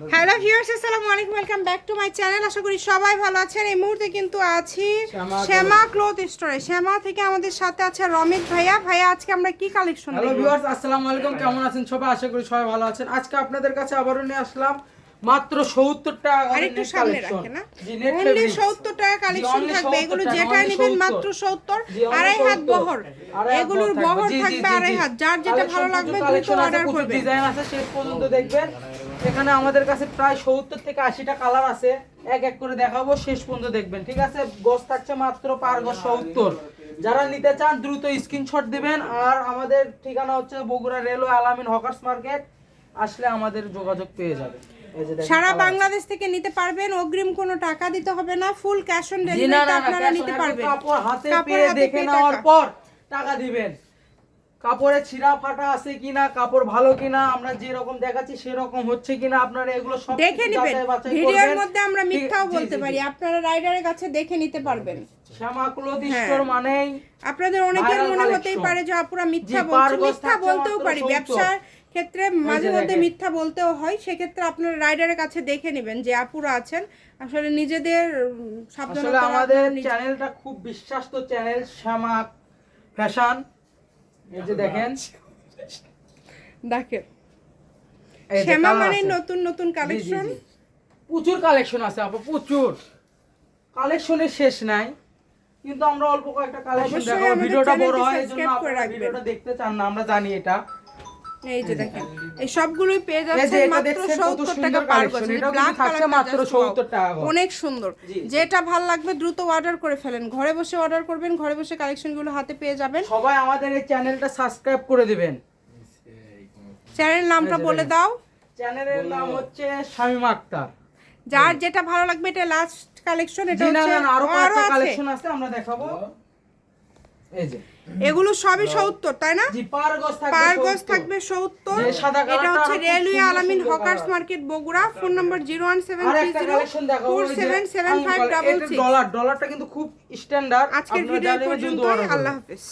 Hello viewers আসসালামু আলাইকুম welcome back to my channel আশা করি সবাই ভালো আছেন। এই মুহূর্তে কিন্তু আছি শ্যামা ক্লথ স্টোরে শ্যামা থেকে আমাদের সাথে আছে রমিত ভাইয়া। ভাইয়া আজকে আমরা কি কালেকশন হ্যালো ভিউয়ার্স আসসালামু আলাইকুম কেমন আছেন সবাই? আশা করি সবাই ভালো আছেন। আজকে আপনাদের কাছে আবারও নিয়ে আসলাম মাত্র 70 টাকা আর একটু সামনে রাখে না? অনলি 70 টাকা কালেকশন থাকবে। এগুলো যেটা নেবেন মাত্র 70 জি, আড়াই হাত বহর। এগুলোর বহর থাকবে আড়াই হাত। যার যেটা ভালো লাগবে দ্রুত অর্ডার করবেন ডিজাইন আছে শেষ পর্যন্ত দেখবেন। এখানে আমাদের কাছে প্রায় 70 থেকে আশিটা কালার আছে। এক এক করে দেখাবো শেষ পর্যন্ত দেখবেন ঠিক আছে? গস থাকছে মাত্র পার গস 70 যারা নিতে চান দ্রুত স্ক্রিনশট দিবেন। আর আমাদের ঠিকানা হচ্ছে Bogura railway Alamin hawkers market. আসলে আমাদের যোগাযোগ পেয়ে যাবেন এই যে দেখেন সারা বাংলাদেশ থেকে নিতে পারবেন অগ্রিম কোনো টাকা দিতে হবে না ফুল ক্যাশ অন ডেলিভারি আপনারা নিতে পারবেন। কাপড় হাতে পেয়ে দেখে নেওয়ার পর টাকা দিবেন। কাপড়ে ছিঁড়া ফাটা আছে কিনা কাপড় ভালো কিনা আমরা যে রকম দেখাচ্ছি সেরকম হচ্ছে কিনা আপনারা এগুলো সব দেখে নেবেন। ভিডিওর মধ্যে আমরা মিথ্যাও বলতে পারি। আপনারা রাইডারের কাছে দেখে নিতে পারবেন। শ্যামা ক্লথ। স্টোর মানেই আপনাদের অনেকের মনে হতেই পারে যে আপুরা মিথ্যা বলছে। মিথ্যা বলতেও পারি। ব্যবসার ক্ষেত্রে মাঝে মধ্যে মিথ্যা বলতেও হয়। সেক্ষেত্রে আপনারা রাইডারের কাছে দেখে নেবেন যে আপুরা আছেন। আসলে নিজেদের সাবধানতা আমাদের চ্যানেলটা খুব বিশ্বাস্ত চ্যানেল শ্যামা ফ্যাশন। এই যে দেখেন। দেখেন। শ্যামা মানে নতুন নতুন কালেকশন প্রচুর কালেকশন আছে আপু প্রচুর। কালেকশনের শেষ নাই কিন্তু আমরা অল্প কয়েকটা কালেকশন অবশ্যই দেখাবো। ভিডিওটা বড় হয় এজন্য আপনারা ভিডিওটা দেখতে চান না আমরা জানি এটা। এই যে দেখেন এই সবগুলোই পেয়ে যাচ্ছেন মাত্র দেখছেন 70 টাকা পার গজ। ব্ল্যাক থাকছে মাত্র 70 টাকা। অনেক সুন্দর। যেটা ভালো লাগবে দ্রুত অর্ডার করে ফেলেন। ঘরে বসে অর্ডার করবেন ঘরে বসে কালেকশনগুলো হাতে পেয়ে যাবেন। সবাই আমাদের এই চ্যানেলটা সাবস্ক্রাইব করে দিবেন। চ্যানেল নামটা বলে দাও। চ্যানেলের নাম হচ্ছে শামিম আক্তার। যার যেটা ভালো লাগবে এটা লাস্ট কালেকশন এটা হচ্ছে আরও আরও কালেকশন আছে আমরা দেখাবো। এগুলো সবই সত্তর তাই না? পার গজ থাকবে পার গজ 70 থাকবে সত্তর। এটা হচ্ছে railway Alamin hawkers market Bogura phone number zero one seven three zero four seven seven five double dollar ডলারটা কিন্তু খুব স্ট্যান্ডার্ড আজকের ভিডিও পর্যন্ত আল্লাহ হাফেজ।